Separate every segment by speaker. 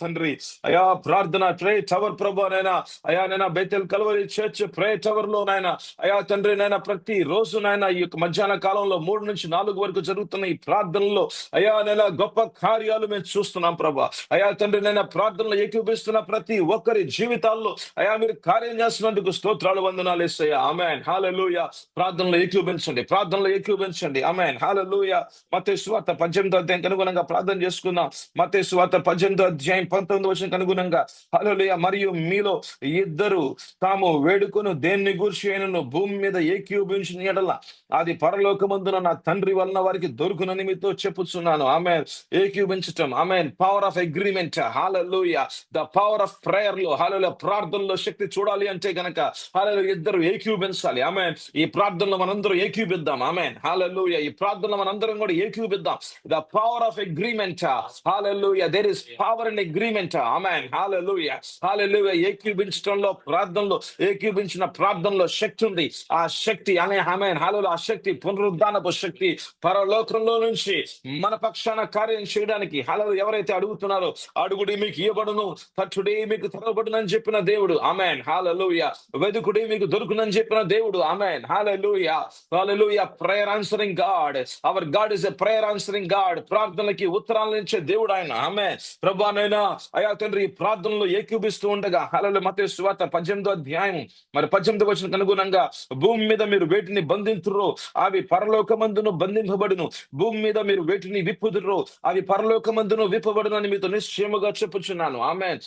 Speaker 1: తండ్రి. అయా ప్రార్థన ప్రే టవర్ ప్రభా నైనా అయా నైనా బెతెల్ కలవరి చర్చ్ ప్రే టవర్లో నాయన. అయా తండ్రి నాయన ప్రతి రోజు నాయన ఈ యొక్క మధ్యాహ్న కాలంలో మూడు నుంచి నాలుగు వరకు జరుగుతున్న ఈ ప్రార్థనలో అయా నైనా గొప్ప కార్యాలు మేము చూస్తున్నాం ప్రభా. అయా తండ్రి నైనా ప్రార్థనలు ఏకీపిస్తున్న ప్రతి ఒక్కరి జీవితాల్లో అయా మీరు కార్యం చేస్తున్నందుకు స్తోత్రాలు వందనాలు ఇస్తాయా అమెన్ హాలూయ ప్రార్థనలు ఏకీపించండి ప్రార్థనలో ఏకీపించండి అమెన్ హాలూయ మతే స్వార్థ పద్దెనిమిదో అధ్యాయం అనుగుణంగా ప్రార్థన చేసుకుందాం. మతే స్వార్థ పద్దెనిమిదో అధ్యాయం పంతొమ్మిది వచ్చిన అనుగుణంగా హలోయ మరియు మీలో ఇద్దరు తాము వేడుకొను దేన్ని గూర్చి అయినను భూమి మీద ఏకీభవించిన ఎడల అది పరలోకమందున నా తండ్రి వలన వారికి దొరుకున మీతో చెప్పుచున్నాను. ఆమె ఏకీభించటం ఆమె power of agreement hallelujah the power of ప్రేయర్లో హాలలో ప్రార్థనలో శక్తి చూడాలి అంటే గనక హాలలో ఇద్దరు ఏకీభించాలి ఆమె ఈ ప్రార్థనలో మనందరం ఏకీభిద్దాం ఆమె హాలూయ ఈ ప్రార్థనలో మనందరం కూడా ఏకీభిద్దాం the power of agreement hallelujah there is power in agreement agreement. ఆమె హాలూయ హాలూయ ఏకీభించడంలో ప్రార్థనలో ఏకీభించిన ప్రార్థనలో శక్తి ఉంది. ఆ శక్తి అనే ఆమె హాలలో ఆ శక్తి పునరుద్ధానపు శక్తి పరలోకంలో నుంచి మన పక్షాన కార్యం చేయడానికి. హాలో ఎవరైతే అడుగుతున్నారో అడుగుడి మీకు ఇవ్వబడును. తట్టుడి మీకు తెరవబడునని చెప్పిన దేవుడు. ఆమెన్. హాలూయ వెదుకుడి మీకు దొరుకునని చెప్పిన దేవుడు. Amen. Hallelujah hallelujah prayer answering God our God is a prayer answering God ప్రార్థనలకి ఉత్తరాలు ఇచ్చే దేవుడు ఆయన. ఆమె ప్రభానైనా అయా తండ్రి ప్రార్థనలో ఏకీభిస్తూ ఉండగా హలలో మత స్వాత పద్దెనిమిదో అధ్యాయం. మరి పద్దెనిమిది వచ్చిన అనుగుణంగా భూమి మీద మీరు వేటిని బంధింతుర్రో అవి పరలోకమందును బంధింపబడును. భూమి మీద మీరు వేటిని విప్పుదురు అవి పరలోకమందును విప్పబడును అని మీతో నిశ్చయముగా చెప్పుచున్నాను. ఆమె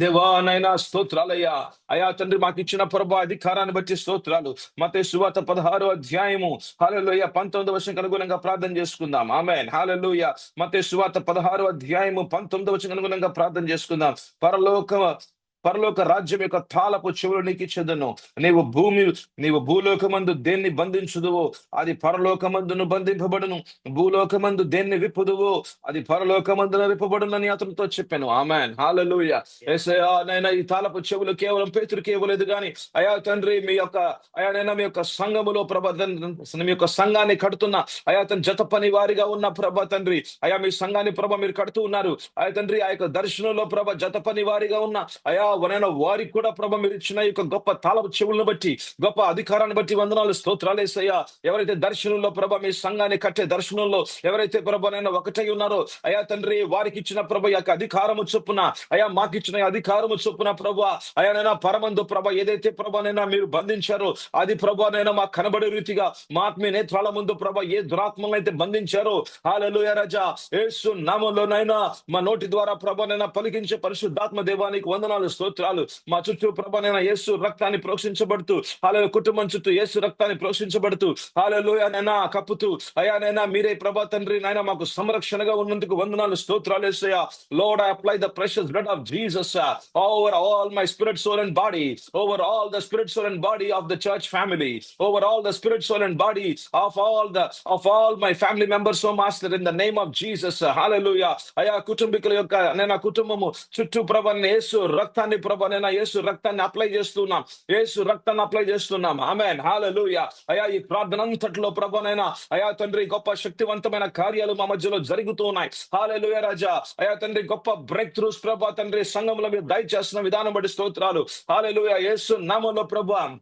Speaker 1: దేవా నైనా స్తోత్రాలయ్యా. అయా తండ్రి మాకు ఇచ్చిన ప్రభా అధికారాన్ని బట్టి స్తోత్రాలు. మత సువాత పదహారు అధ్యాయము. హాలలోయ పంతొమ్మిది వర్షం అనుగుణంగా ప్రార్థన చేసుకుందాం. ఆమె హాలలోయ మత సువాత పదహారు అధ్యాయము పంతొమ్మిది వర్షం అనుగుణంగా ప్రార్థన చేసుకుందాం. పరలోక పరలోక రాజ్యం యొక్క తాళపు చెవులు నీకు ఇచ్చేదను నీవు భూమి నీవు భూలోకమందు దేన్ని బంధించుదువో అది పరలోకమందును బంధింపబడును. భూలోకమందు దేన్ని విప్పుదువో అది పరలోకమందున విప్పబడునని అతనితో చెప్పాను. ఆమెన్. హాలూయ నైనా ఈ తాళపు చెవులు కేవలం పేతురికి ఇవ్వలేదు కానీ అయా తండ్రి మీ యొక్క అయా నైనా మీ యొక్క సంఘములో ప్రభ మీ యొక్క సంఘాన్ని కడుతున్న అయా తన జత పని వారిగా ఉన్న ప్రభ తండ్రి అయా మీ సంఘాన్ని ప్రభ మీరు కడుతూ ఉన్నారు. అయా తండ్రి ఆ యొక్క దర్శనంలో ప్రభ జత పని వారిగా ఉన్న అయా వనైన వారికి కూడా ప్రభ మీరు ఇచ్చిన యొక్క గొప్ప తాళపు చెవులను బట్టి గొప్ప అధికారాన్ని బట్టి వందనాలు స్తోత్రాలేసయ్యా ఎవరైతే దర్శనంలో ప్రభ మీ సంఘాన్ని కట్టే దర్శనంలో ఎవరైతే ప్రభనైనా ఒకటై ఉన్నారో అయా తండ్రి వారికి ఇచ్చిన ప్రభ యొక్క అధికారము చొప్పున అయా మాకు ఇచ్చిన అధికారము చొప్పున ప్రభు అయానైనా పరమందు ప్రభ ఏదైతే ప్రభనైనా మీరు బంధించారో అది ప్రభనైనా మాకు కనబడే రీతిగా మా ఆత్మీయ నేత్రాల ముందు ప్రభ ఏ దురాత్మలను అయితే బంధించారో హాలలుయ రజా ఏసు నామంలోనైనా మా నోటి ద్వారా ప్రభనైనా పలికించే పరిశుద్ధాత్మ దేవానికి వందనాలు స్తోత్రాలు. మా చుట్టూ ప్రభనైనా యేసు రక్తాన్ని ప్రోక్షించబడుతూ హాల కుటుంబం చుట్టూ యేసు రక్తాన్ని ప్రోక్షించబడుతూ హాలయోయనైనా కప్పుతూ అయానైనా మీరే ప్రభా తండ్రి నాయన మాకు సంరక్షణగా ఉన్నందుకు వందనాలు స్తోత్రాలు వేసయ్యా Lord I apply the precious blood of Jesus over all my spirit soul and body over all the spirit soul and body of the church family over all the spirit soul and body of all the of all my family members O master in the name of Jesus hallelujah అయా కుటుంబీకుల యొక్క నేను కుటుంబము చుట్టూ ప్రభ యేసు రక్తాన్ని రక్తాన్ని ప్రభా నేను యేసు రక్తాన్ని అప్లై చేస్తున్నాం. యేసు రక్తాన్ని అప్లై చేస్తున్నాం. ఆమెన్. హాలూయ అయా ఈ ప్రార్థన అంతట్లో ప్రభనైనా అయా తండ్రి గొప్ప శక్తివంతమైన కార్యాలు మా మధ్యలో జరుగుతూ ఉన్నాయి. హాలూయ రాజా. అయా తండ్రి గొప్ప బ్రేక్ త్రూస్ ప్రభా తండ్రి సంఘంలో మీరు దయచేస్తున్న విధానం బట్టి స్తోత్రాలు. హాలూయ యేసు నామంలో ప్రభా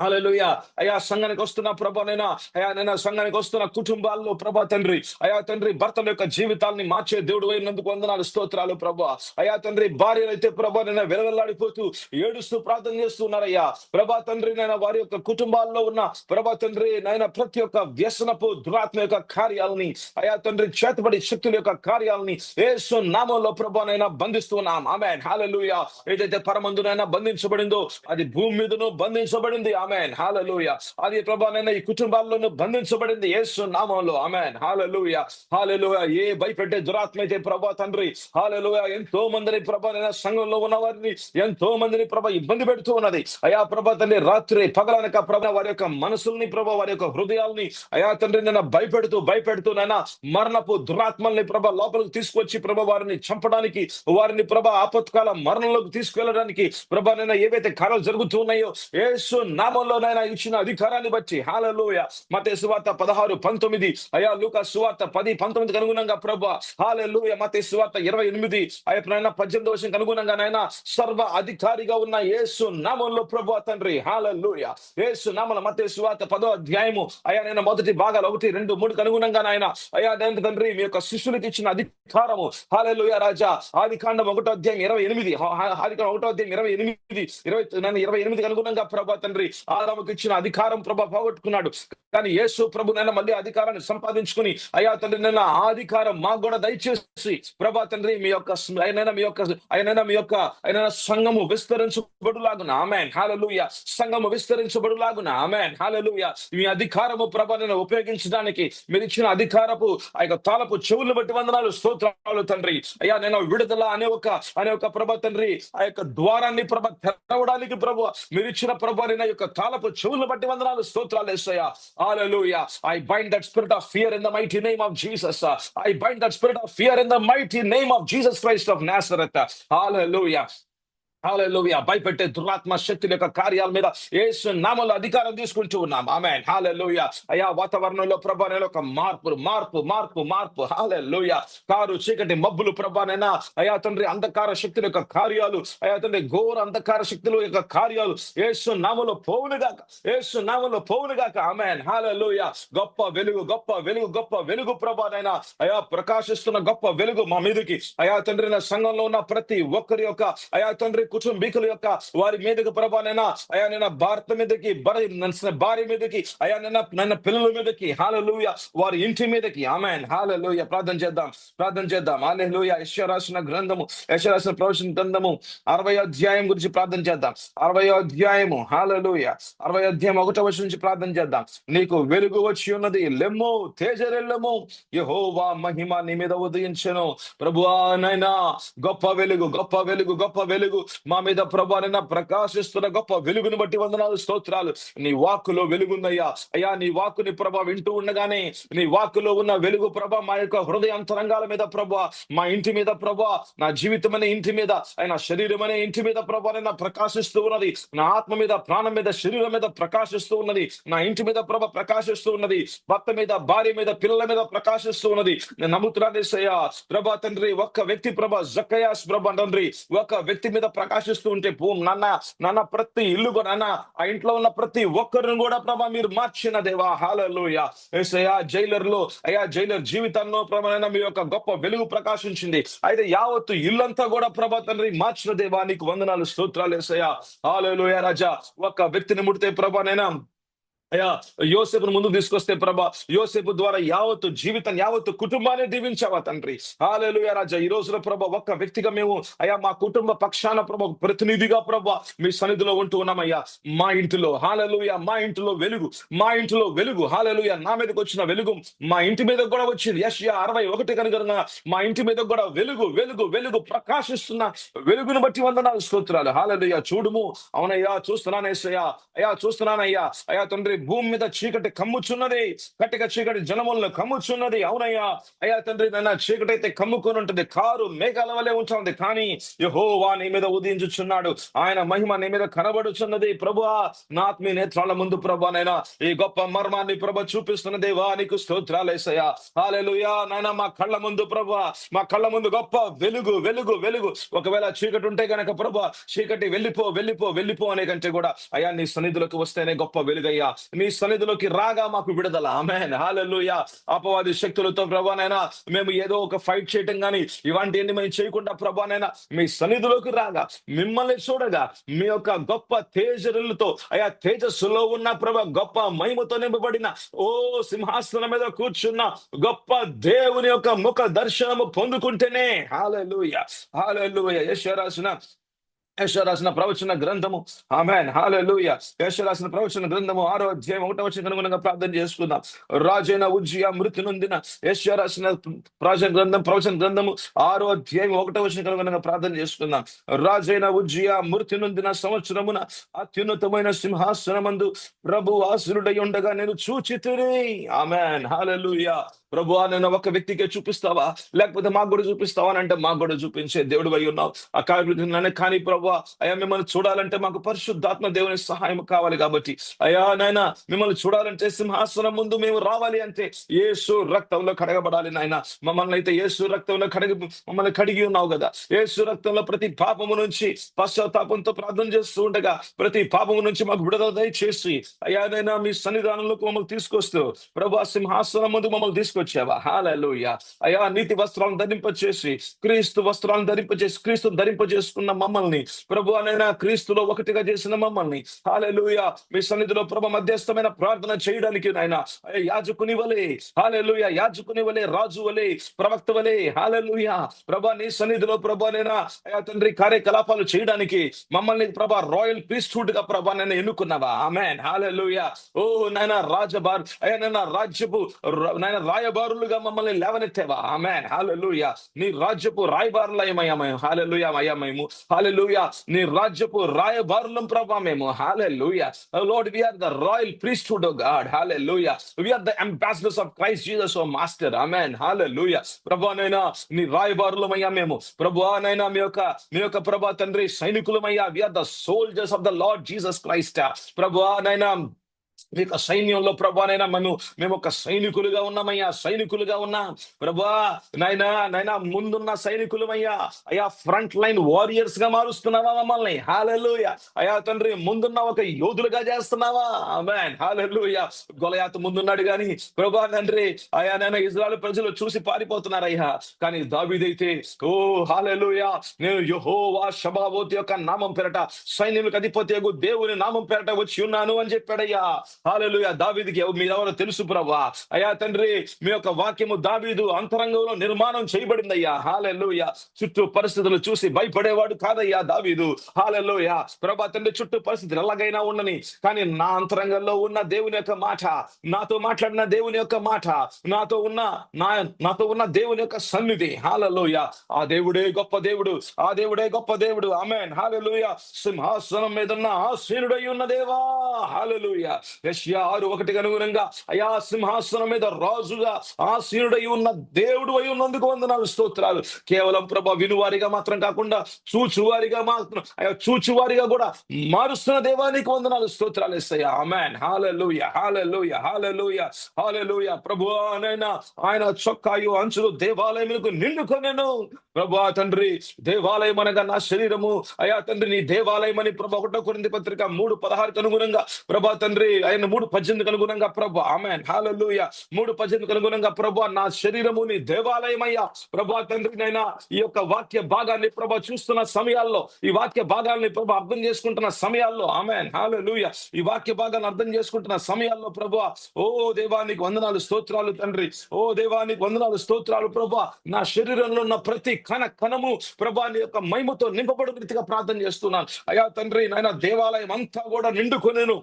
Speaker 1: అలలుయ అయా సంఘానికి వస్తున్న ప్రభా నైనా అయా నైనా సంఘానికి వస్తున్న కుటుంబాల్లో ప్రభా తండ్రి అయా తండ్రి భర్తల యొక్క జీవితాల్ని మార్చే దేవుడు అయినందుకు వందనాలు స్తోత్రాలు ప్రభా. అయా తండ్రి భార్యలు అయితే ప్రభా నైనా వెలవెల్లాడిపోతూ ఏడుస్తూ ప్రార్థన చేస్తున్నారయ్యా. ప్రభా తండ్రి నైనా వారి యొక్క కుటుంబాల్లో ఉన్న ప్రభా తండ్రి నైనా ప్రతి ఒక్క వ్యసనపు దురాత్మ యొక్క కార్యాలని అయా తండ్రి చేతబడి శక్తుల యొక్క కార్యాలని ఏసు నామంలో ప్రభా నైనా బంధిస్తున్నాం ఆమె హాలలుయ ఏదైతే పరమందునైనా బంధించబడిందో అది భూమి మీదను బంధించబడింది. ఆమె ఆమెన్ హాలలుయ అది ప్రభానైనా ఈ కుటుంబాల్లోనూ బంధించబడింది యేసు నామంలో. ఆమెన్ హాలలుయ హాలలుయ ఏ భయపెట్టే దురాత్మ అయితే ప్రభా తండ్రి. హాలలుయ ఎంతో మందిని ప్రభానైనా సంఘంలో ఉన్న వారిని ఎంతో మందిని ప్రభ ఇబ్బంది పెడుతూ ఉన్నది. అయా ప్రభా తండ్రి రాత్రి పగలనక ప్రభ వారి యొక్క మనసుల్ని ప్రభ వారి యొక్క హృదయాల్ని అయా తండ్రి నేను భయపెడుతూ భయపెడుతూ నైనా మరణపు దురాత్మల్ని ప్రభ లోపలికి తీసుకొచ్చి ప్రభ వారిని చంపడానికి వారిని ప్రభ ఆపత్కాల మరణంలోకి తీసుకెళ్ళడానికి ప్రభా నైనా ఏవైతే కార్యాలు జరుగుతున్నాయో యేసు నామ నామంలోనైనా ఇచ్చిన అధికారాన్ని బట్టి. హాలలోయ. మతే సువార్త పదహారు పంతొమ్మిది. అయా లూక సువార్త పది పంతొమ్మిదికి అనుగుణంగా ప్రభు. హాలలోయ. మతే సువార్త ఇరవై ఎనిమిది. అయ్యా పద్దెనిమిది వర్షంకి అనుగుణంగా నాయన సర్వ అధికారిగా ఉన్న యేసు నామంలో ప్రభు తండ్రి. హాలలోయ. యేసు నామల మతే సువార్త పదో అధ్యాయము. అయా నేను మొదటి భాగాలు ఒకటి రెండు మూడుకి అనుగుణంగా నాయన. అయా నేను తండ్రి మీ యొక్క శిష్యులకు ఇచ్చిన అధికారము. హాలలోయ రాజా. ఆది కాండం ఒకటో అధ్యాయం ఇరవై ఎనిమిది. ఆది కాండం ఒకటో అధ్యాయం ఇరవై ఎనిమిది. ఇరవై ఇరవై ఎనిమిదికి అనుగుణంగా ప్రభా తండ్రి. ఆదాముకు ఇచ్చిన అధికారం ప్రభా పోగొట్టుకున్నాడు. కానీ యేసు ప్రభు నైనా మళ్ళీ అధికారాన్ని సంపాదించుకుని అయ్యా తండ్రి నేను ఆ అధికారం మాకు కూడా దయచేసి ప్రభా తండ్రి మీ యొక్క ఆయన మీ యొక్క ఆయన మీ యొక్క ఆయన సంఘము విస్తరించబడులాగున. ఆమెన్. హాలలుయ. సంఘము విస్తరించబడులాగున. ఆమెన్. హాలలుయ. మీ అధికారము ప్రభ నేను ఉపయోగించడానికి మీరు ఇచ్చిన అధికారపు ఆ యొక్క తాలపు చెవులు బట్టి వందనాలు స్తోత్రాలు తండ్రి. అయ్యా నేను విడుదల అనే ఒక అనే ఒక ప్రభ తండ్రి ఆ యొక్క ద్వారాన్ని ప్రభ తెరవడానికి ప్రభు మీరు ఇచ్చిన ప్రభు అనే యొక్క తాలపు చెవులను బట్టి వందనాలు స్తోత్రాలు వేస్తాయా Hallelujah. I bind that spirit of fear in the mighty name of Jesus. I bind that spirit of fear in the mighty name of Jesus Christ of Nazareth. Hallelujah. hallelujah భయపెట్టే దురాత్మ శక్తుల యొక్క కార్యాల మీద ఏసు నామంలో అధికారం తీసుకుంటూ ఉన్నాం. ఆమె హాలూయా అయా వాతావరణంలో ప్రభాన ఒక మార్పు మార్పు మార్పు మార్పు. హాలూయా కారు చీకటి మబ్బులు ప్రభానైనా అయా తండ్రి అంధకార శక్తుల యొక్క కార్యాలు అయా తండ్రి ఘోర అంధకార శక్తుల యొక్క కార్యాలు ఏసు నామంలో పోవునుగాక యేసు నామంలో పోవునుగాక ఆమె హాలూయా గొప్ప వెలుగు గొప్ప వెలుగు గొప్ప వెలుగు ప్రభానైనా అయా ప్రకాశిస్తున్న గొప్ప వెలుగు మా మీదకి. అయా తండ్రి సంఘంలో ఉన్న ప్రతి ఒక్కరి యొక్క అయా తండ్రి కుటుంబీకుల యొక్క వారి మీదకి ప్రభానైనా అయా నిన్న భారత మీదకి భార్య మీదకి అయా నిన్న నన్న పిల్లల మీదకి హాలలుయ వారి ఇంటి మీదకి ఆమె హాలలుయ. ప్రార్థన చేద్దాం ప్రార్థన చేద్దాం హాలూయ యశ్వరాసిన గ్రంథము యశ్వరాసిన ప్రవచన గ్రంథము అరవై అధ్యాయం గురించి ప్రార్థన చేద్దాం. అరవై అధ్యాయము హాలలుయ. అరవై అధ్యాయం ఒకటో వచ్చి నుంచి ప్రార్థన చేద్దాం. నీకు వెలుగు వచ్చి ఉన్నది లెమ్ము తేజరెల్లము యహోవా మహిమ నీ మీద ఉదయించను. ప్రభువా నైనా గొప్ప వెలుగు గొప్ప వెలుగు గొప్ప వెలుగు. మా మీద ప్రభానైనా ప్రకాశిస్తున్న గొప్ప వెలుగును బట్టి వందనాలు స్తోత్రాలు. నీ వాక్కులో వెలుగుందయ్యా. అయ్యా నీ వాక్కుని ప్రభ వింటూ ఉండగానే నీ వాక్కులో ఉన్న వెలుగు ప్రభ మా యొక్క హృదయ అంతరంగాల మీద ప్రభ మా ఇంటి మీద ప్రభ నా జీవితం అనే ఇంటి మీద ఆయన శరీరం అనే ఇంటి మీద ప్రభానైనా ప్రకాశిస్తూ ఉన్నది. నా ఆత్మ మీద ప్రాణం మీద శరీరం మీద ప్రకాశిస్తూ ఉన్నది. నా ఇంటి మీద ప్రభ ప్రకాశిస్తూ ఉన్నది. భర్త మీద భార్య మీద పిల్లల మీద ప్రకాశిస్తూ ఉన్నది. నేను నమ్ముతున్నాను ప్రభా తండ్రి ఒక్క వ్యక్తి ప్రభ జక్కయాస్ ప్రభ తండ్రి ఒక వ్యక్తి మీద ప్రకాశిస్తూ ఉంటే పో నాన్న నాన్న ప్రతి ఇల్లు కూడా నాన్న ఆ ఇంట్లో ఉన్న ప్రతి ఒక్కరిని కూడా ప్రభా మీరు మార్చిన దేవా. హాలలోయ. ఏసయ్యా జైలర్లో అయ్యా జైలర్ జీవితంలో ప్రభా మీ యొక్క గొప్ప వెలుగు ప్రకాశించింది. అయితే యావత్తు ఇల్లంతా కూడా ప్రభా తండ్రి మార్చిన దేవా నీకు వందనాలు స్తోత్రాలు ఏసయ్యా. హాలలోయ రాజా. ఒక్క వ్యక్తిని ముడితే ప్రభా నైనా అయ్యా యోసేపును ముందు తీసుకొస్తే ప్రభా యోసేపు ద్వారా యావత్తు జీవితం యావత్తు కుటుంబాన్ని దీవించావా తండ్రి? హాలేలు రాజా ఈ రోజున ప్రభ ఒక్క వ్యక్తిగా మేము అయ్యా మా కుటుంబ పక్షాన ప్రభ ప్రతినిధిగా ప్రభా మీ సన్నిధిలో ఉంటూ ఉన్నామయ్యా. మా ఇంటిలో హాలలుయ మా ఇంటిలో వెలుగు మా ఇంటిలో వెలుగు హాలలుయ నా మీదకి వచ్చిన వెలుగు మా ఇంటి మీద కూడా వచ్చింది. యష్యా అరవై ఒకటి కనుక మా ఇంటి మీద కూడా వెలుగు వెలుగు వెలుగు ప్రకాశిస్తున్న వెలుగును బట్టి వందనాలు స్తోత్రాలు. హాలలుయ చూడుము. అవునయ్యా చూస్తున్నానేసయ్యా అయ్యా చూస్తున్నానయ్యా. అయ్యా తండ్రి భూమి మీద చీకటి కమ్ముచున్నది కట్టిక చీకటి జనములను కమ్ముచున్నది. అవునయ్యా. అయ్యా తండ్రి నన్న చీకటి అయితే కమ్ముకొని ఉంటుంది. కారు మేఘాల వల్లే ఉంటుంది కానీ యహోవా నీ మీద ఉదయించుచున్నాడు. ఆయన మహిమ నీ మీద కనబడుచున్నది. ప్రభు నా నేత్రాల ముందు ప్రభు నైనా ఈ గొప్ప మర్మాన్ని ప్రభ చూపిస్తున్న దేవా నీకు స్తోత్రాలేసయ్యా హాలెలుయా నాయన మా కళ్ళ ముందు ప్రభు మా కళ్ళ ముందు గొప్ప వెలుగు వెలుగు వెలుగు. ఒకవేళ చీకటి ఉంటే గనక ప్రభు చీకటి వెళ్ళిపో వెళ్ళిపో వెళ్ళిపో అనే కంటే కూడా అయ్యా నీ సన్నిధులకు వస్తేనే గొప్ప వెలుగయ్యా. నీ సన్నిధిలోకి రాగా మాకు విడుదల. ఆమె హాలెలుయా అపవాది శక్తులతో ప్రభానైనా మేము ఏదో ఒక ఫైట్ చేయటం కానీ ఇలాంటివన్నీ మేము చేయకుండా ప్రభానైనా మీ సన్నిధిలోకి రాగా మిమ్మల్ని చూడగా మీ యొక్క గొప్ప తేజరులతో అయా తేజస్సులో ఉన్న ప్రభ గొప్ప మహిమతో నింపబడిన ఓ సింహాసనం మీద కూర్చున్న గొప్ప దేవుని యొక్క ముఖ దర్శనము పొందుకుంటేనే. హాలెలుయ హాలెలుయ యశ్వరాసిన యశ రాసిన ప్రవచన గ్రంథము. ఆమెన్. హాలూయ యశ రాసిన ప్రవచన గ్రంథము ఆరో అధ్యాయం ఒకటో వచ్చిన అనుగుణంగా ప్రార్థన చేసుకుందాం. రాజైన ఉజ్జయ మృతి నొందిన యశ రాసిన ప్రవచన గ్రంథం ప్రవచన గ్రంథము ఆరో అధ్యాయం ఒకటో వచ్చిన అనుగుణంగా ప్రార్థన చేసుకుందాం. రాజైన ఉజ్జయ మృతి నొందిన సంవత్సరమున అత్యున్నతమైన సింహాసనమందు ప్రభు ఆసురుడై ఉండగా నేను చూచితిని ఆమెన్. హాలూయ ప్రభు నేను ఒక వ్యక్తికే చూపిస్తావా? లేకపోతే మాకు కూడా చూపిస్తావా అని అంటే మాకు కూడా చూపించే దేవుడు అయి ఉన్నావు. ఆ కార్యక్రమాన్ని కానీ ప్రభు అయ్యా మిమ్మల్ని చూడాలంటే మాకు పరిశుద్ధాత్మ దేవుని సహాయం కావాలి కాబట్టి. అయ్యా నాయన మిమ్మల్ని చూడాలంటే సింహాసనం ముందు మేము రావాలి అంటే ఏసు రక్తంలో కడగబడాలి నాయన. మమ్మల్ని అయితే ఏసు రక్తంలో కడిగి మమ్మల్ని కడిగి ఉన్నావు కదా. యేసు రక్తంలో ప్రతి పాపము నుంచి పశ్చాత్తాపంతో ప్రార్థన చేస్తూ ఉండగా ప్రతి పాపము నుంచి మాకు విడుదల దయచేసి. అయ్యా నైనా మీ సన్నిధానంలోకి మమ్మల్ని తీసుకొస్తూ ప్రభా సింహాసనం ముందు మమ్మల్ని తీసుకొచ్చావా? హాలూయ అయ్యా నీతి వస్త్రాలను ధరింపచేసి క్రీస్తు వస్త్రాలను ధరింపచేసి క్రీస్తును ధరింపజేసుకున్న మమ్మల్ని ప్రభు అనైనా క్రీస్తులో ఒకటిగా చేసిన మమ్మల్ని హాలూయ మీ సన్నిధిలో ప్రభు మధ్యస్థమైన ప్రార్థన చేయడానికి నాయన యాజకుని వలే హాలూయ యాజకుని వలే రాజు వలే ప్రవక్త వలే హాలూయ ప్రభా నీ సన్నిధిలో ప్రభు ప్రభానైనా అయ్యా తండ్రి కార్యకలాపాలు చేయడానికి మమ్మల్ని ప్రభా రాయల్ ప్రీస్ట్హుడ్గా ప్రభా నేను ఎన్నుకున్నావా? ఆమెన్. హాలూయ ఓ నాయన రాజబార్ అయ్యా నాయన రాజ్యపు నాయన రాయ రాయబారులుగా మమ్మల్ని లేవనెత్తేవా? ఆమె హాలెలుయ నీ రాజ్యపు రాయబారులయ్యమయ్యా మేము. హాలెలుయ అయ్యా మేము. హాలెలుయ నీ రాజ్యపు రాయబారులం ప్రభా మేము. Hallelujah lord we are the royal priesthood O God hallelujah we are the ambassadors of Christ Jesus O master ఆమె హాలెలుయ ప్రభానైనా నీ రాయబారులమయ్యా మేము. ప్రభువానైనా మీ యొక్క మీ యొక్క ప్రభా తండ్రి సైనికులమయ్యా we are the soldiers of the lord Jesus Christ ప్రభువానైనా మీ యొక్క సైన్యంలో ప్రభానైనా మేము మేము ఒక సైనికులుగా ఉన్నామయ్యా సైనికులుగా ఉన్నాం. ప్రభా నాయనా నాయనా ముందున్న సైనికులమయ్యా. అయ్యా ఫ్రంట్ లైన్ వారియర్స్గా మారుస్తున్నావా మమ్మల్ని? హాలెలుయ అయ్యా తండ్రి ముందున్న ఒక యోధులుగా చేస్తున్నావా? మ్యాన్ హాలెలుయ గొలయాత ముందున్నాడు గాని ప్రభా తండ్రి అయ్యా నేను ఇజ్రాయల్ ప్రజలు చూసి పారిపోతున్నారయ్యా. కానీ దావిదైతే ఓ హాలెలుయ నేను యెహోవా షబాబోత్ యొక్క నామం పెరట సైన్యులకు అధిపతి దేవుని నామం పెరట వచ్చి ఉన్నాను అని చెప్పాడయ్యా. హాలెలుయ దావీదికి ఎవ- ఎవరో తెలుసు ప్రభా. అయ్యా తండ్రి మీ యొక్క వాక్యము దావీదు అంతరంగంలో నిర్మాణం చేయబడిందయ్యా. హాలెల్లుయ. చుట్టూ పరిస్థితులు చూసి భయపడేవాడు కాదయ్యా దావీదు. హాలెల్లుయ. ప్రభా తండ్రి చుట్టూ పరిస్థితులు ఎలాగైనా ఉండని కానీ నా అంతరంగంలో ఉన్న దేవుని యొక్క మాట నాతో మాట్లాడిన దేవుని యొక్క మాట నాతో ఉన్న నా నాతో ఉన్న దేవుని యొక్క సన్నిధి. హాలలోయ ఆ దేవుడే గొప్ప దేవుడు. ఆ దేవుడే గొప్ప దేవుడు. ఆమెన్. హాలలోయ సింహాసనం మీద ఉన్న ఆశీనుడై ఉన్న దేవా. హాలలోయ యెషయా ఆరు ఒకటికి అనుగుణంగా అయా సింహాసనం మీద రాజుగా ఆసీనుడై ఉన్న దేవుడు అయి ఉన్నందుకు వందనాలు స్తోత్రాలు. కేవలం ప్రభా వినువారిగా మాత్రం కాకుండా చూచువారిగా మాత్రం అయ్యా చూచువారిగా కూడా మారుస్తున్న దేవానికి వందనాలు స్తోత్రాలు ఇస్తాయా అమెన్ హాలూయ హాలూయ హాలూయ హాలూయ ప్రభు అనైనా ఆయన చొక్కాయు అంచులు దేవాలయములకు నిండుకొనెను. ప్రభా తండ్రి దేవాలయం అనగా నా శరీరము. అయా తండ్రి నీ దేవాలయం అని ప్రభా ఒకటో కొరింది పత్రిక మూడు పదహారుకు అనుగుణంగా ప్రభా తండ్రి ఆయన మూడు పద్దెనిమిదికి అనుగుణంగా ప్రభు ఆమె హాలూయ మూడు పద్దెనిమిదికి అనుగుణంగా ప్రభు నా శరీరము నీ దేవాలయమయ్యా. ప్రభా తండ్రి నైనా ఈ యొక్క వాక్య భాగాన్ని ప్రభా చూస్తున్న సమయాల్లో ఈ వాక్య భాగాల్ని ప్రభు అర్థం చేసుకుంటున్న సమయాల్లో ఆమె హాలూయ ఈ వాక్య భాగాన్ని అర్థం చేసుకుంటున్న సమయాల్లో ప్రభు ఓ దేవానికి వందనాలు స్తోత్రాలు తండ్రి. ఓ దేవానికి వందనాలు స్తోత్రాలు ప్రభా. నా శరీరంలో ఉన్న ప్రతి కణ కణము ప్రభా నీ యొక్క మహిమతో నింపబడు రీతిగా ప్రార్థన చేస్తున్నాను. అయా తండ్రి నాయన దేవాలయం అంతా కూడా నిండుకొనేను.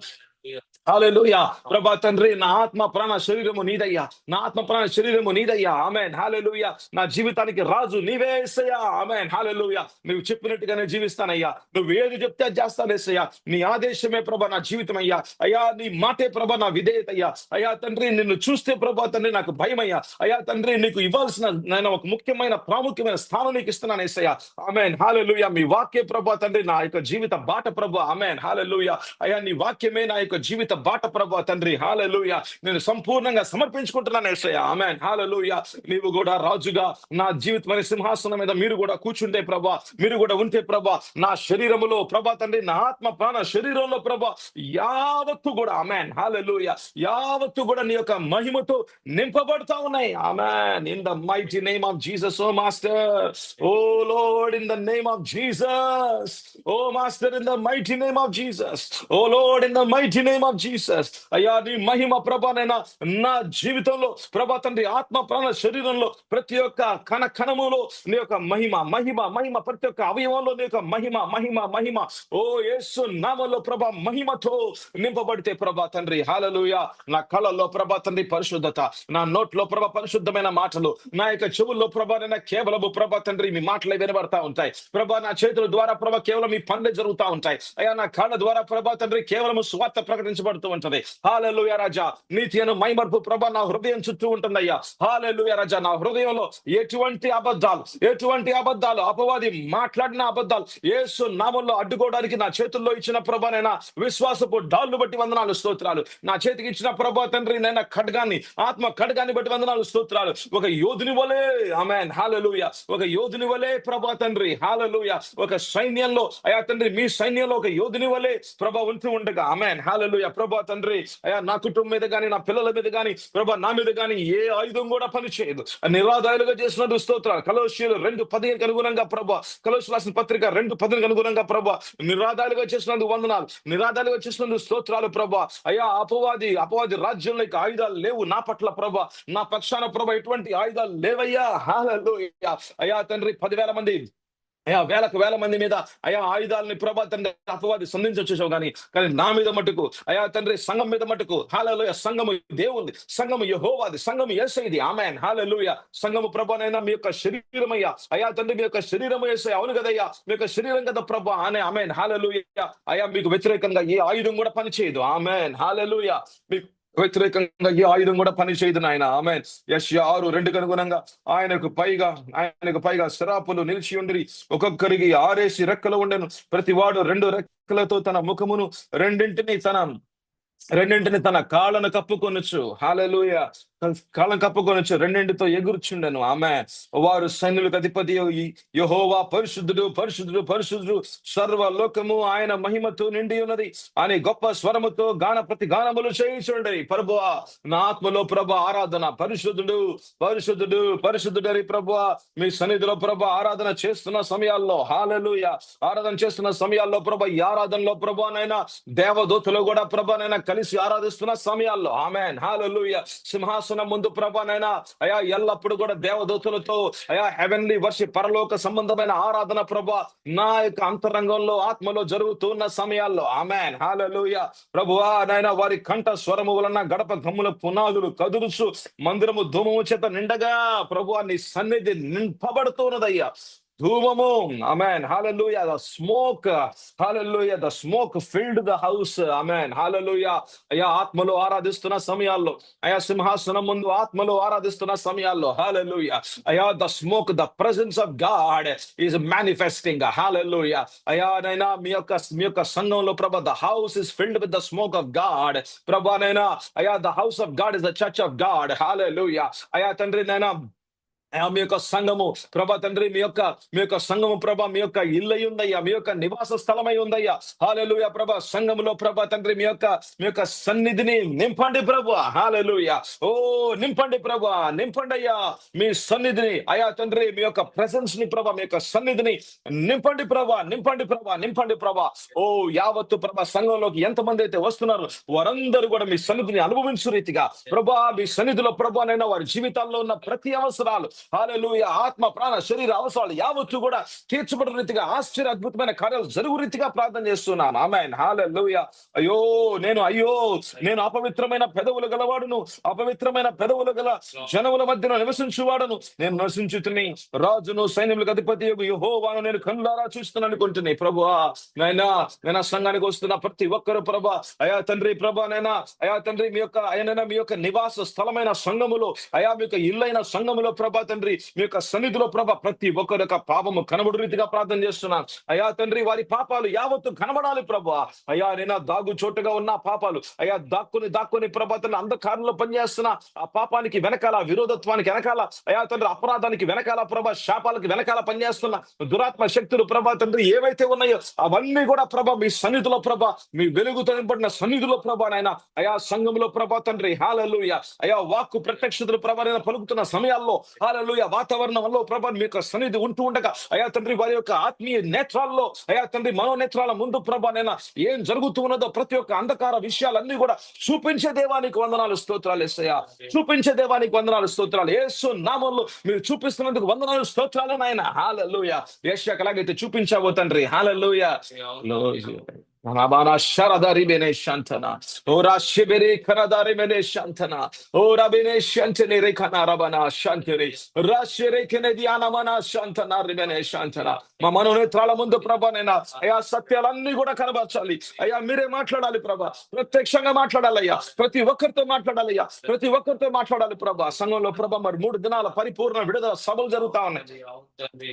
Speaker 1: హాలెలూయా ప్రభా తండ్రి నా ఆత్మ ప్రాణ శరీరము నీదయ్యా నా ఆత్మ ప్రాణ శరీరము నీదయ్యా ఆమెన్ హాలెలూయా నా జీవితానికి రాజు నీవే ఏసయ్యా. ఆమెన్ హాలెలూయా నువ్వు చెప్పినట్టుగానే జీవిస్తానయ్యా. నువ్వు ఏది చెప్తే అది చేస్తానేసయ్యా నీ ఆదేశమే ప్రభా నా జీవితం అయ్యా అయ్యా నీ మాటే ప్రభా నా విధేయత అయ్యా అయ్యా తండ్రి నిన్ను చూస్తే ప్రభా తండ్రి నాకు భయం అయ్యా అయ్యా తండ్రి నీకు ఇవ్వాల్సిన నేను ఒక ముఖ్యమైన ప్రాముఖ్యమైన స్థానం నీకు ఇస్తున్నాను ఏసయ్యా. ఆమెన్ హాలెలూయా మీ వాక్య ప్రభా తండ్రి నా యొక్క జీవిత బాట ప్రభా. ఆమెన్ హాలెలూయా అయ్యా నీ వాక్యమే నా యొక్క జీవిత బాట ప్రభా తండ్రి. హాలలుయ నేను సంపూర్ణంగా సమర్పించుకుంటున్నాను ఏసయ్యా. ఆమెన్ హాలలుయ నీవు కూడా రాజుగా నా జీవితం అనే సింహాసనం మీద మీరు కూడా కూర్చుంటే ప్రభా మీరు కూడా ఉంటే ప్రభా నా శరీరములో ప్రభా తండ్రి నా ఆత్మ ప్రాణ శరీరంలో ప్రభా యావత్తు కూడా ఆమెన్ హాలలుయ యావత్తు కూడా నీ యొక్క మహిమతో నింపబడతా ఉన్నాయి. Amen in the mighty name of Jesus O master O lord in the name of Jesus O master in the mighty name of Jesus O lord in the mighty name of Jesus. అయ్యా నీ మహిమ ప్రభానైనా నా జీవితంలో ప్రభా తండ్రి ఆత్మ ప్రాణ శరీరంలో ప్రతి ఒక్క కణ కణములో నీ యొక్క మహిమ మహిమ మహిమ ప్రతి ఒక్క అవయవంలో నీ యొక్క మహిమ మహిమ మహిమ. ఓ యేసు నామంలో ప్రభా మహిమతో నింపబడితే ప్రభా తండ్రి. హాలలుయ నా కళల్లో ప్రభా తండ్రి పరిశుద్ధత. నా నోట్లో ప్రభా పరిశుద్ధమైన మాటలు. నా యొక్క చెవుల్లో ప్రభానైనా కేవలము ప్రభా తండ్రి మీ మాటలే వినబడతా ఉంటాయి. ప్రభా నా చేతుల ద్వారా ప్రభా కేవలం మీ పనులే జరుగుతా ఉంటాయి. అయ్యా నా కాళ్ళ ద్వారా ప్రభా తండ్రి కేవలం స్వార్థ ప్రకటించబడుతుంది. మాట్లాడుతూ ఉంటది. హాలెలుయ రాజా నీతి అను మైమర్పు ప్రభ నా హృదయం చుట్టూ ఉంటుందయ్యా. హాలెలుయ రాజా నా హృదయంలో ఎటువంటి అబద్ధాలు ఎటువంటి అబద్ధాలు అపవాది మాట్లాడిన అబద్ధాలు ఏసు నామంలో అడ్డుకోవడానికి నా చేతుల్లో ఇచ్చిన ప్రభనైనా విశ్వాసపు డాళ్ళు బట్టి వందనాలు స్తోత్రాలు. నా చేతికి ఇచ్చిన ప్రభా తండ్రి నైనా ఖడ్గాన్ని ఆత్మ ఖడ్గాన్ని బట్టి వందనాలు స్తోత్రాలు. ఒక యోధుని వలే ఆమెన్ హాలలుయ. ఒక యోధుని వలే ప్రభా తండ్రి హాలలుయ. ఒక సైన్యంలో అయా తండ్రి మీ సైన్యంలో ఒక యోధుని వలే ప్రభా ఉంటూ ఉండగా ఆమెన్ హాలలుయ. ప్రభా తండ్రి అయా నా కుటుంబం మీద కానీ నా పిల్లల మీద కానీ ప్రభా నా మీద కానీ ఏ ఆయుధం కూడా పనిచేయదు. నిరాదాయులుగా చేసిన స్తోత్ర కలోషియలు రెండు పదిహేనుకి అనుగుణంగా ప్రభా కలోషి రాసిన పత్రిక రెండు పదిహేనుకి అనుగుణంగా ప్రభా నిరాదాయులుగా చేసినందుకు వందనాలు. నిరాదాలుగా చేసినందుకు స్తోత్రాలు ప్రభా. అయ్యా అపవాది అపవాది రాజ్యంలో ఇక ఆయుధాలు లేవు నా పట్ల ప్రభా. నా పక్షాన ప్రభా ఎటువంటి ఆయుధాలు లేవయ్యా. హల్లెలూయా. అయ్యా తండ్రి పదివేల మంది అయ్యా వేలకు వేల మంది మీద అయా ఆయుధాలని ప్రభా తండ్రి అపవాది సంధించొచ్చేసావు కానీ కానీ నా మీద మటుకు అయా తండ్రి సంఘం మీద మటుకు హాలలోయ సంఘము దేవుంది సంఘము యహోవాది సంఘము ఏసైది ఆమెన్ హాలలోయ. సంఘము ప్రభానైనా మీ యొక్క శరీరమయ్యా అయా తండ్రి మీ యొక్క శరీరము ఏసై అవును కదయ్యా మీ యొక్క శరీరం కదా ప్రభా అనే ఆమెన్ హాలలోయ. అయా మీకు వ్యతిరేకంగా ఏ ఆయుధం కూడా పనిచేయదు ఆమెన్ హాలలోయ. మీకు వ్యతిరేకంగా ఈ ఆయుధం కూడా పనిచేయదు నాయన. ఆమె యశ్ ఆరు రెండుకు అనుగుణంగా ఆయనకు పైగా ఆయనకు పైగా శరాపులు నిలిచి ఉండి ఒక్కొక్కరికి ఆరేసి రెక్కలు ఉండెను. ప్రతి వాడు రెండు రెక్కలతో తన ముఖమును రెండింటిని తన రెండింటిని తన కాళ్ళను కప్పుకొనొచ్చు హాలలుయ కాలం కప్పుకొని వచ్చి రెండింటితో ఎగురుచుండెను. ఆమె వారు సైన్యులకు అధిపతి యహోవా పరిశుద్ధుడు పరిశుద్ధుడు పరిశుద్ధుడు సర్వ లోకము ఆయన మహిమతో నిండి ఉన్నది. అని గొప్ప స్వరముతో గాన ప్రతి గానములు చేయించుండరి ప్రభు నా ఆత్మలో ప్రభు ఆరాధన. పరిశుద్ధుడు పరిశుద్ధుడు పరిశుద్ధుడరి ప్రభు. మీ సన్నిధిలో ప్రభు ఆరాధన చేస్తున్న సమయాల్లో హాలలుయ. ఆరాధన చేస్తున్న సమయాల్లో ప్రభు ఈ ఆరాధనలో ప్రభు నైనా దేవదూతలు కూడా ప్రభు నైనా కలిసి ఆరాధిస్తున్న సమయాల్లో. ఆమెన్. హాలలుయ. సింహాసనం ముందు ప్రభానైనా అయా ఎల్లప్పుడు కూడా దేవదూతులతో అయా హెవెన్లీ వర్షి పరలోక సంబంధమైన ఆరాధన ప్రభా నా యొక్క అంతరంగంలో ఆత్మలో జరుగుతున్న సమయాల్లో. ఆమెన్ హాలూయ ప్రభువా నాయన వారి కంఠ స్వరము వలన గడప గమ్ముల పునాదులు కదులుచు మందిరము ధూమము చేత నిండగా ప్రభువా నీ సన్నిధి నింపబడుతున్నదయ్యా. ధూమము. Amen hallelujah the smoke hallelujah the smoke filled the house amen hallelujah అయా ఆత్మలు ఆరాధిస్తున్న సమయాల్లో. అయా సింహాసనం ముందు ఆత్మలు ఆరాధిస్తున్న సమయాల్లో. హాలూయ అయా the smoke the presence of God is manifesting hallelujah అయా నైనా మీ యొక్క మీ యొక్క సంఘంలో ప్రభా the house is filled with the smoke of God ప్రభా నైనా అయా the house of God is the church of God hallelujah అయా తండ్రి నైనా మీ యొక్క సంఘము ప్రభా తండ్రి మీ యొక్క మీ యొక్క సంఘము ప్రభా మీ యొక్క ఇల్లై ఉందయ్యా మీ యొక్క నివాస స్థలమై ఉందయ్యా హాలెలుయ ప్రభా సంఘములో ప్రభా తండ్రి మీ యొక్క మీ యొక్క సన్నిధిని నింపండి ప్రభు. హాలెలుయ ఓ నింపండి ప్రభా నింపండి అయ్యా మీ సన్నిధిని అయా తండ్రి మీ యొక్క ప్రెసెన్స్ని ప్రభా మీ యొక్క సన్నిధిని నింపండి ప్రభా నింపండి ప్రభా నింపండి ప్రభా. ఓ యావత్తు ప్రభా సంఘంలోకి ఎంతమంది అయితే వస్తున్నారు వారందరూ కూడా మీ సన్నిధిని అనుభవించు రీతిగా. ప్రభా మీ సన్నిధిలో ప్రభానైనా వారి జీవితాల్లో ఉన్న ప్రతి అవసరాలు హాలూయ ఆత్మ ప్రాణ శరీర అవసరాలు యావత్తు కూడా తీర్చబడిన రీతిగా ఆశ్చర్య అద్భుతమైన కార్యాలు జరుగు రీతిగా ప్రార్థన చేస్తున్నాను. ఆమె హాలూయ అయ్యో నేను అయ్యో నేను అపవిత్రమైన పెదవులు గలవాడును. అపవిత్రమైన పెదవులు గల జనముల మధ్యన నివసించువాడను. నేను నివసించుతుని రాజును సైన్యములకు అధిపతి యహోవాను నేను కన్నులారా చూస్తున్నాను అనుకుంటున్నాయి ప్రభు నైనా నేను సంఘానికి వస్తున్న ప్రతి ఒక్కరు ప్రభా అయా తండ్రి ప్రభా నైనా అయా తండ్రి మీ యొక్క ఆయన మీ యొక్క నివాస స్థలమైన సంఘములో అయా మీ యొక్క ఇల్లైన సంఘములో ప్రభా తండ్రి మీ యొక్క సన్నిధిలో ప్రభ ప్రతి ఒక్కరి యొక్క పాపము కనబడు రీతిగా ప్రార్థన చేస్తున్నాను అయ్యా తండ్రి వారి పాపాలు యావత్తు కనబడాలి ప్రభు. అయ్యా నేను దాగు చోటుగా ఉన్న పాపాలు అయ్యా దాక్కుని దాక్కుని ప్రభా తండ్రి అంధకారంలో పనిచేస్తున్న ఆ పాపానికి వెనకాల విరోధత్వానికి వెనకాల అయ్యా తండ్రి అపరాధానికి వెనకాల ప్రభ శాపాలకి వెనకాల పనిచేస్తున్న దురాత్మ శక్తులు ప్రభా తండ్రి ఏవైతే ఉన్నాయో అవన్నీ కూడా ప్రభ మీ సన్నిధిలో ప్రభ మీ వెలుగుతో నింపడిన సన్నిధిలో ప్రభా నాయన అయా సంఘంలో ప్రభా తండ్రి హాలలుయ. అయా వాక్కు ప్రత్యక్షతలు ప్రభా పలుకుతున్న సమయాల్లో హాలలుయ వాతావరణంలో ప్రభా మీ యొక్క సన్నిధి ఉంటూ ఉండగా అయా తండ్రి వారి యొక్క ఆత్మీయ నేత్రాల్లో అయా తండ్రి మనోనేత్రాల ముందు ప్రభా నేను ఏం జరుగుతూ ఉన్నదో ప్రతి ఒక్క అంధకార విషయాలన్నీ కూడా చూపించే దేవానికి వందనాలు స్తోత్రాలు ఎస్సయ్యా చూపించే దేవానికి వందనాలు స్తోత్రాలు. యేసు నామంలో మీరు చూపిస్తున్నందుకు వందనాలు స్తోత్రాలు నాయన. హాలలుయ ఏషియాకి ఎలాగైతే చూపించావో తండ్రి. Hallelujah Rabana sharadari bene shantana. Ora shibere karadari bene shantana. Ora bene shantene rekana rabana shantere. Rashere kenediana mana shantana రిబెనే shantana. మా మనోనేత్రాల ముందు ప్రభా నేను అయ్యా సత్యాలన్నీ కూడా కనబరచాలి అయ్యా మీరే మాట్లాడాలి ప్రభా ప్రత్యక్షంగా మాట్లాడాలి అయ్యా ప్రతి ఒక్కరితో మాట్లాడాలి అయ్యా ప్రతి ఒక్కరితో మాట్లాడాలి ప్రభా సంఘంలో ప్రభా మరి మూడు దినాల పరిపూర్ణ విడుదల సభలు జరుగుతా ఉన్నాయి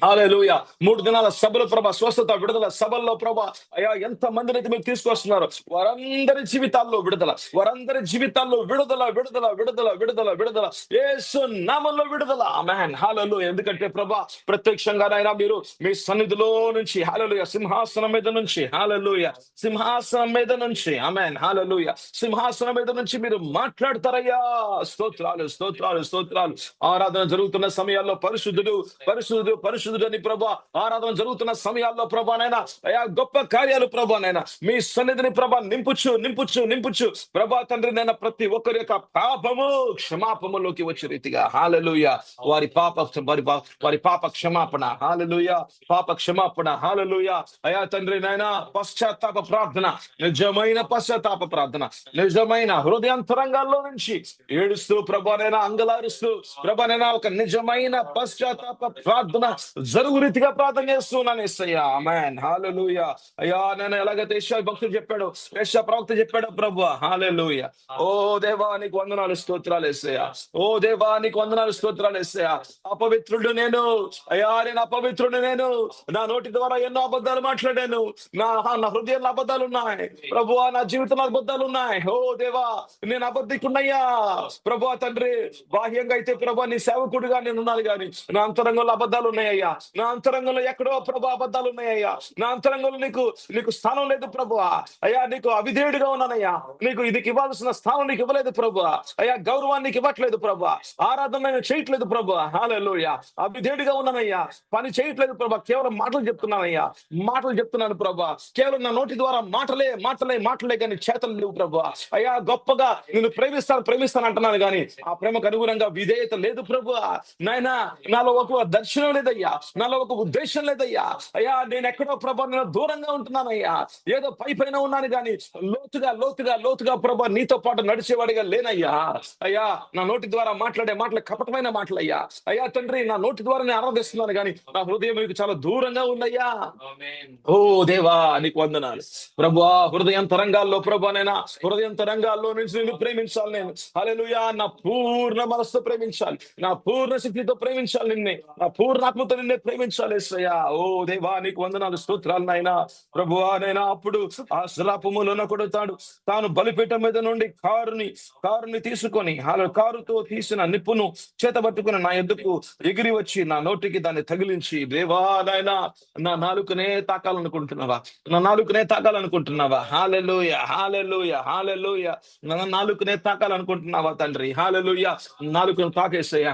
Speaker 1: హాలేలుయ మూడు దినాల సభలు ప్రభా స్వస్థత విడుదల సభల్లో ప్రభా అయ్యా ఎంత మంది అయితే మీరు తీసుకొస్తున్నారు వారందరి జీవితాల్లో విడుదల వారందరి జీవితాల్లో విడుదల విడుదల విడుదల విడుదల విడుదల. ఏసు నామంలో విడుదల. ఆమేన్. హాలలు ఎందుకంటే ప్రభా ప్రత్యక్షంగా నాయన మీరు మీ సన్నిధిలో నుంచి హాలలుయ సింహాసనం మీద నుంచి హాలలుయ సింహాసనం మీద నుంచి ఆమెన్. హాలలుయ. సింహాసనం మీద నుంచి మీరు మాట్లాడతారయ్యా. స్తోత్రాలు స్తోత్రాలు స్తోత్రాలు. ఆరాధన జరుగుతున్న సమయాల్లో పరిశుద్ధుడు పరిశుద్ధుడు పరిశుద్ధుడు అని ప్రభా ఆరాధన జరుగుతున్న సమయాల్లో ప్రభానైనా అయా గొప్ప కార్యాలు ప్రభానైనా మీ సన్నిధిని ప్రభా నింపుచ్చు నింపుచ్చు నింపుచ్చు ప్రభా తండ్రి నేను ప్రతి ఒక్కరి యొక్క పాపము క్షమాపములోకి వచ్చే రీతిగా. హాలలుయ వారి పాప వారి వారి పాప క్షమాపణ. హాలలుయ పాప క్షమాపణ. హాలలుయ అయా తండ్రి నాయన పశ్చాత్తాప ప్రార్థన. నిజమైన పశ్చాత్తాప ప్రార్థన. నిజమైన హృదయాంతరంగాల్లో నుంచి ఏడుస్తూ ప్రభానైనా అంగలారుస్తూ ప్రభానైనా ఒక నిజమైన పశ్చాత్తాప ప్రార్థన జరుగు రీతిగా ప్రార్థన చేస్తున్నాను ఎస్సయ్యా అమెన్ హాలలుయ అయ్యా నేను ఎలాగైతే యెషయా భక్తుడు చెప్పాడు యెషయా ప్రవక్త చెప్పాడు ప్రభు హాలలుయ ఓ దేవా నీకు వందనాలు స్తోత్రాలు ఎస్సయ్యా ఓ దేవా నీకు వందనాలు స్తోత్రాలు ఎస్సయ్యా అపవిత్రుడు నేను అయ్యా నేను అపవిత్రుడు నేను. నా నోటి ద్వారా ఎన్నో అబద్ధాలు మాట్లాడాను. నా నా హృదయంలో అబద్ధాలు ఉన్నాయి. ప్రభు నా జీవితంలో అబద్ధాలు ఉన్నాయి. ఓ దేవా నేను అబద్ధికున్నయ్యా. ప్రభు తండ్రి బాహ్యంగా అయితే ప్రభు నీ సేవకుడిగా నేను ఉన్నాను కానీ నా అంతరంగంలో అబద్ధాలు ఉన్నాయ్యా. నా అంతరంగంలో ఎక్కడో ప్రభు అబద్ధాలు ఉన్నాయ్యా. నా అంతరంగంలో నీకు నీకు స్థానం లేదు ప్రభు. అయ్యా నీకు అవిధేయుడిగా ఉన్నానయ్యా. నీకు ఇదికి ఇవ్వాల్సిన స్థానం నీకు ఇవ్వలేదు ప్రభు. అయ్యా గౌరవాన్ని ఇవ్వట్లేదు ప్రభు. ఆరాధన నేను చేయట్లేదు ప్రభు. హాలూయ అవిధేయుడిగా ఉన్నానయ్యా. పని చేయట్లేదు ప్రభా. కేవలం మాటలు చెప్తున్నానయ్యా. మాటలు చెప్తున్నాను ప్రభు. కేవలం నా నోటి ద్వారా మాటలే మాటలే మాటలే కానీ చేతలు లేవు ప్రభు. అయ్యా గొప్పగా నేను ప్రేమిస్తాను ప్రేమిస్తాను అంటున్నాను కానీ ఆ ప్రేమకు అనుగుణంగా విధేయత లేదు ప్రభు. నాయన నాలో ఒక దర్శనం లేదయ్యా. నాలో ఒక ఉద్దేశం లేదయ్యా. అయ్యా నేను ఎక్కడో ప్రభా నేను దూరంగా ఉంటున్నానయ్యా. ఏదో పై పైన ఉన్నాను కానీ లోతుగా లోతుగా లోతుగా ప్రభా నీతో పాటు నడిచేవాడిగా లేనయ్యా. అయ్యా నా నోటి ద్వారా మాట్లాడే మాటలు కపటమైన మాటలయ్యా. అయ్యా తండ్రి నా నోటి ద్వారా నేను ఆరాధిస్తున్నాను కానీ నా హృదయం మీకు చాలా దూరంగా ఉందయ్యా. ఓ దేవా నీకు వందనాలు. ప్రభా హృదయం తరంగాల్లో ప్రభానైనా హృదయం తరంగాల్లో నుంచి నేను ప్రేమించాలి నేను. హల్లెలూయా నా పూర్ణ మనసుతో ప్రేమించాలి. నా పూర్ణ శక్తితో ప్రేమించాలి నిన్నే. నా పూర్ణ ఆత్మతో నిన్నే ప్రేమించాలి ఓ దేవా నీకు వందనాలు స్తోత్రాలు నాయనా. ప్రభువా నైనా అప్పుడు ఆ శ్రాపములను కొడతాడు తాను బలిపీఠం మీద నుండి కారుని కారుని తీసుకొని అలా కారుతో తీసిన నిప్పును చేతబట్టుకుని నా ఎద్దుకు ఎగిరి వచ్చి నా నోటికి దాన్ని తగిలించి దేవా నా నాలుకనే తాకాలనుకుంటున్నావా? నా నాలుకనే తాకాలనుకుంటున్నావా? హాలెలుయ హాలెలుయ హాలెలుయ నా నాలుకనే తాకాలనుకుంటున్నావా తండ్రి? హాలెలుయ నాలుకను తాకేసయ్యా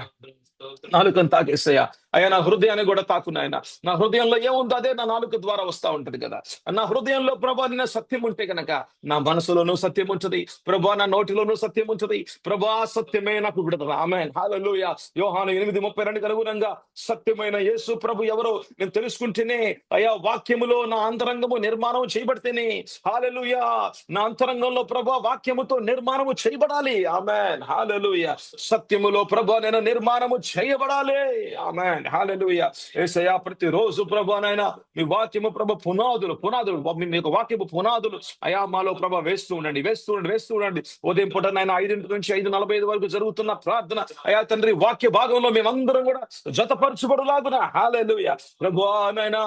Speaker 1: నాలుకను తాకేసయ్యా అయ్యా నా హృదయాన్ని కూడా తాకున్నాయన నా హృదయంలో ఏముందో అదే నా నాలుక ద్వారా వస్తా ఉంటది కదా. నా హృదయంలో ప్రభా నిన్న సత్యం ఉంటే గనక నా మనసులోనూ సత్యం ఉంటది. ప్రభా నా నోటిలోనూ సత్యం ఉంటది. ప్రభా సత్యమే నాకు విడుదల. ఆమె హాలూయ యోహాను ఎనిమిది ముప్పై రెండు అనుగుణంగా సత్యమైన యేసు ప్రభు ఎవరో నేను తెలుసుకుంటేనే అయ్యా వాక్యములో నా అంతరంగము నిర్మాణం చేయబడితేనే. హాలూయ నా అంతరంగంలో ప్రభా వాక్యముతో నిర్మాణము చేయబడాలి. ఆమె హాలూయ సత్యములో ప్రభా నేను నిర్మాణము చేయబడాలి. ఆమె హాలెలుయ ఏసయా ప్రతిరోజు ప్రభా నాయన మీ వాక్యము ప్రభ పునాదులు పునాదులు మీ యొక్క వాక్యము పునాదులు అయా మాలో ప్రభ వేస్తూ ఉండండి వేస్తూ ఉండండి వేస్తూ ఉండండి. ఉదయం పూట నాయన ఐదింటి నుంచి ఐదు నలభై ఐదు వరకు జరుగుతున్న ప్రార్థన అయా తండ్రి వాక్య భాగంలో మేమందరం కూడా జతపరచబడులాగున. హాలెలుయ ప్రభు నాయన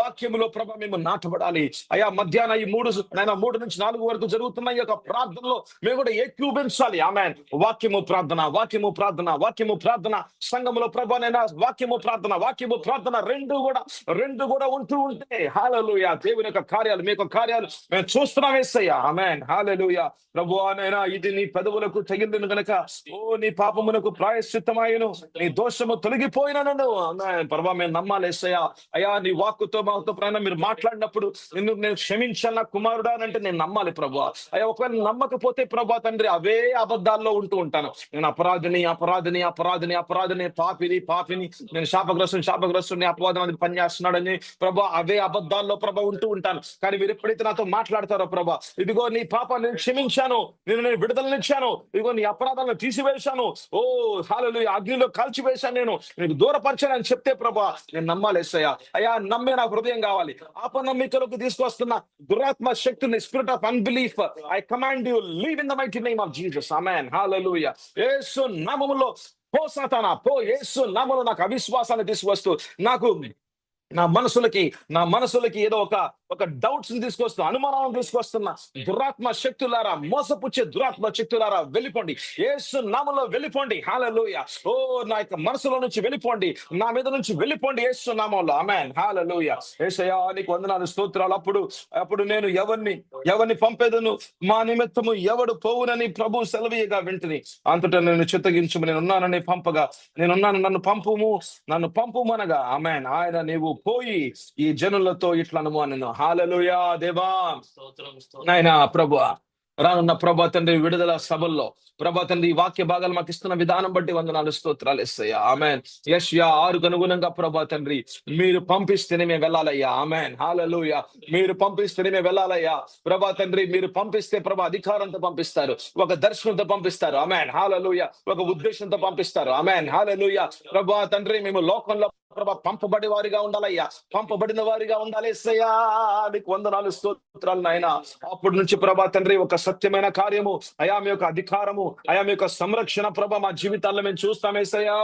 Speaker 1: వాక్యములో ప్రభ మేము నాటబడాలి. అయా మధ్యాహ్నం ఈ మూడు నాయన మూడు నుంచి నాలుగు వరకు జరుగుతున్న ఈ యొక్క ప్రార్థనలో మేము కూడా ఏకీభవించాలి. ఆమె వాక్యము ప్రార్థన వాక్యము ప్రార్థన వాక్యము ప్రార్థన. సంఘములో ప్రభానైనా వాక్యము ప్రార్థన వాక్యము ప్రార్థన రెండు కూడా రెండు కూడా ఉంటూ ఉంటే హాలలుయ దేవుని యొక్క కార్యాలు మీ యొక్క కార్యాలు మేము చూస్తున్నాం వేసయ్యా ఆమెన్ హాలలుయ ప్రభు అనైనా ఇది నీ పెదవులకు తగిలిన గనక ఓ నీ పాపమునకు ప్రాయశ్చిత్తమాయను నీ దోషము తొలగిపోయినను. ఆమెన్ ప్రభా మేము నమ్మాలి వేసయ్యా అయ్యా నీ వాక్కుతో మాతో ప్రయాణం మీరు మాట్లాడినప్పుడు నిన్ను నేను క్షమించాను నా కుమారుడా అని అంటే నేను నమ్మాలి ప్రభు. అయ్యా ఒకవేళ నమ్మకపోతే ప్రభా తండ్రి అవే అబద్ధాల్లో ఉంటూ ఉంటాను. నేను అపరాధిని అపరాధిని అపరాధిని అపరాధిని పాపిని పాపిని నేను శాపగ్రస్తుని శాపగ్రస్తుని అపవాదం అది పనిచేస్తున్నాడని ప్రభా అవే అబద్ధాల్లో ప్రభా ఉంటూ ఉంటాను. కానీ మీరు ఎప్పుడైతే నాతో మాట్లాడతారో ప్రభా ఇదిగో నీ పాపాన్ని నేను క్షమించాను నేను నేను విడుదలనిచ్చాను ఇదిగో నీ అపరాధాలను తీసివేశాను ఓ హాలలు అగ్నిలో కాల్చివేశాను నేను నీకు దూరపరచాను అని చెప్తే ప్రభా నేను నమ్మాలేసయ్యా అయ్యా నమ్మే నా హృదయం కావాలి. ఆపనమ్మికలకు తీసుకొస్తున్న దురాత్మ శక్తిని spirit of unbelief I command you leave in the mighty name of Jesus amen hallelujah యేసు నామములో పో సాతానా పో యేసు నామలో నాకు అవిశ్వాసాన్ని తీసుకువస్తూ నాకు నా మనసులకి నా మనసులకి ఏదో ఒక ఒక డౌట్స్ తీసుకొస్తూ అనుమానాలను తీసుకొస్తున్న. దురాత్మ శక్తులారా మోసపుచ్చే దురాత్మ శక్తులారా వెళ్ళిపోండి. యేసు నామంలో వెళ్ళిపోండి. హాలలోయ ఓ నా యొక్క మనసులో నుంచి వెళ్ళిపోండి. నా మీద నుంచి వెళ్ళిపోండి యేసు నామంలో. అమెన్ హాలలోయ ఏసయా నీకు వందనాలు స్తోత్రాలు. అప్పుడు అప్పుడు నేను ఎవరిని ఎవరిని పంపేదను? మా నిమిత్తము ఎవడు పోవునని ప్రభు సెలవీయగా వింటిని. అంతటా నేను చిత్తగించు నేను ఉన్నానని పంపగా నేనున్నాను నన్ను పంపుము నన్ను పంపుమనగా ఆమెన్ ఆయన నీవు పోయి ఈ జనులతో ఇట్లనము అనను. హాలలుయా దేవా. నాయన ప్రభు రానున్న ప్రభా తండ్రి విడుదల సభల్లో ప్రభా తండ్రి ఈ వాక్య భాగాలు మాకు ఇస్తున్న విధానం బట్టి వందనాలు స్తోత్రాలు ఇస్తాయా. ఆమెన్. యష్యా ఆరుకు అనుగుణంగా ప్రభా తండ్రి మీరు పంపిస్తేనే మేము వెళ్ళాలయ్యా. ఆమెన్. హాలలుయా. మీరు పంపిస్తేనే మేము వెళ్ళాలయ్యా. ప్రభా తండ్రి మీరు పంపిస్తే ప్రభా అధికారంతో పంపిస్తారు. ఒక దర్శనంతో పంపిస్తారు. Amen hallelujah. ఒక ఉద్దేశంతో పంపిస్తారు. Amen hallelujah. ప్రభా తండ్రి మేము లోకంలో ప్రభా పంపబడి వారిగా ఉండాలయ్యా. పంపబడిన వారిగా ఉండాలి ఎస్సయ్యా నీకు వందనాలు స్తోత్రాలు నాయన. అప్పటి నుంచి ప్రభా తండ్రి ఒక సత్యమైన కార్యము అయా మీ యొక్క అధికారము అయా మీ యొక్క సంరక్షణ ప్రభ మా జీవితాల్లో మేము చూస్తాం ఏసయ్యా.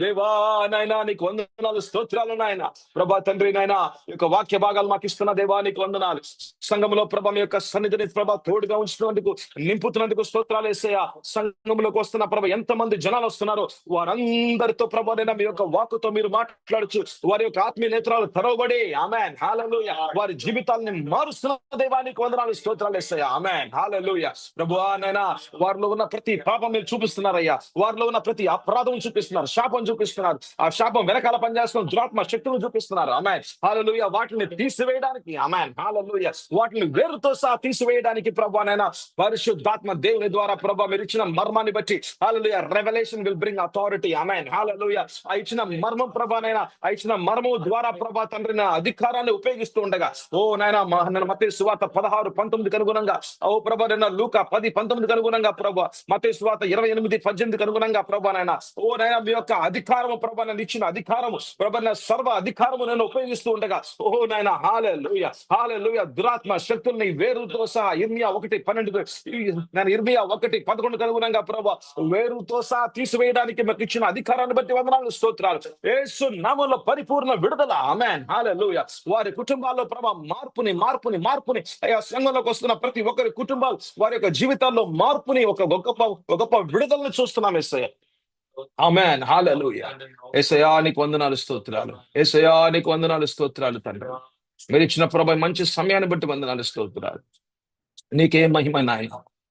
Speaker 1: దేవా నాయన నీకు వందనాలు స్తోత్రాలు నాయన. ప్రభా తండ్రి నాయన ఈ యొక్క వాక్య భాగాలు మాకు ఇస్తున్న దేవా నీకు వందనాలు. సంఘంలో ప్రభా మీ యొక్క సన్నిధిని ప్రభా తోడుగా ఉంచినందుకు నింపుతున్నందుకు స్తోత్రాలు వేసేయ సంఘంలోకి వస్తున్న ప్రభ ఎంత మంది జనాలు వస్తున్నారో వారందరితో ప్రభ నేను మీ యొక్క వాకుతో మీరు మాట్లాడచ్చు వారి యొక్క ఆత్మీయ నేత్రాలు తరవబడి. ఆమెన్. హాలూయ వారి జీవితాలని మారుస్తున్న దేవానికి వందనాలు స్తోత్రాలు వేస్తాయా ఆమెన్. హాలూయ ప్రభు నాయన వారిలో ఉన్న ప్రతి పాపం మీరు చూపిస్తున్నారయ్యా. వారిలో ఉన్న ప్రతి అపరాధం చూపిస్తున్నారు. శాపం చూపిస్తున్నారు. ఆ శాపం వెనకాల పనిచేస్తున్న దురాత్మ శక్తులను చూపిస్తున్నారు. అమెన్ హాలలుయ వాటిని తీసివేయడానికి. అమెన్ హాలలుయ వాటిని వేరుతో సహా తీసివేయడానికి ప్రభా నైనా పరిశుద్ధాత్మ దేవుని ద్వారా ప్రభా మీరు ఇచ్చిన మర్మాన్ని బట్టి hallelujah revolution will bring authority amen hallelujah ఆ ఇచ్చిన మర్మం ప్రభానైనా ఆ ఇచ్చిన మర్మం ద్వారా ప్రభా తండ్రి నా అధికారాన్ని ఉపయోగిస్తూ ఉండగా ఓ నాయన నేను మతే సువాత పదహారు పంతొమ్మిదికి అనుగుణంగా ఓ ప్రభా నేను లూక పది పంతొమ్మిదికి అనుగుణంగా ప్రభా మతే సువాత ఇరవై ఎనిమిది పద్దెనిమిదికి అనుగుణంగా ప్రభా నాయన ఓ నాయన మీ యొక్క అధిక అధికారము ప్రభా నన్ను ఇచ్చిన అధికారము ప్రభా నా సర్వ అధికారము నేను ఉపయోగిస్తూ ఉండగా ఓ నాయన హాలే లోయ హాలే లోయ దురాత్మ శక్తుల్ని వేరుతో సహా ఇర్మియా ఒకటి పన్నెండు నేను ఇర్మియా ఒకటి పదకొండు కనుగుణంగా ప్రభా వేరుతో సహా తీసివేయడానికి మాకు ఇచ్చిన అధికారాన్ని బట్టి వందనాలు స్తోత్రాలు. ఏసు నామంలో పరిపూర్ణ విడుదల. ఆమెన్. లోయ వారి కుటుంబాల్లో ప్రభా మార్పుని మార్పుని మార్పుని. అయ్యా సంఘంలోకి వస్తున్న ప్రతి ఒక్కరి కుటుంబాలు వారి యొక్క జీవితాల్లో మార్పుని ఒక గొప్ప గొప్ప విడుదలను చూస్తున్నాం ఎస్ఐ ఆమెన్ ఏసయా నీకు వందనాలు స్తోత్రాలు. ఏసయా నీకు వందనాలు స్తోత్రాలు తండ్రి. మీరు ఇచ్చిన ప్రభా మంచి సమయాన్ని బట్టి వందనాలు స్తోత్రాలు. నీకే మహిమ నాయన.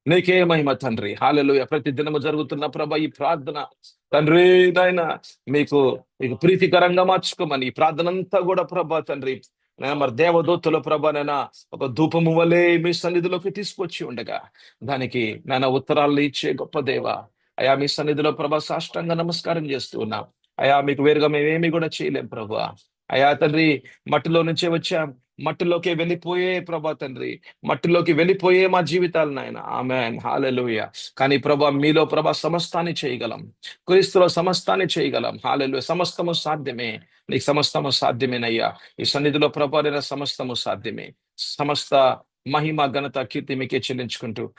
Speaker 1: నీకే మహిమ తండ్రి. హాలలు ప్రతి దినము జరుగుతున్న ప్రభ ఈ ప్రార్థన తండ్రి నాయన మీకు మీకు ప్రీతికరంగా మార్చుకోమని ఈ ప్రార్థన అంతా కూడా ప్రభా తండ్రి. నేను మరి దేవదూతుల ప్రభ నేను ఒక ధూపము వలె మీ సన్నిధిలోకి తీసుకొచ్చి ఉండగా దానికి నేను ఉత్తరాలు ఇచ్చే గొప్ప దేవ. అయా మీ సన్నిధిలో ప్రభా సాష్టంగా నమస్కారం చేస్తూ ఉన్నాం. అయా మీకు వేరుగా మేమేమి కూడా చేయలేం ప్రభా. అయా తండ్రి మట్టిలో నుంచే వచ్చాం. మట్టిలోకి వెళ్ళిపోయే ప్రభా తండ్రి. మట్టిలోకి వెళ్ళిపోయే మా జీవితాలు నాయన. ఆమె హాలెలుయ. కానీ ప్రభా మీలో ప్రభా సమస్తాన్ని చేయగలం. క్రీస్తులో సమస్తాన్ని చేయగలం. హాలెలు సమస్తము సాధ్యమే. నీకు సమస్తము సాధ్యమేనయ్యా. ఈ సన్నిధిలో ప్రభా సమస్తము సాధ్యమే. సమస్త మహిమ ఘనత కీర్తి మీకే చెల్లించుకుంటూ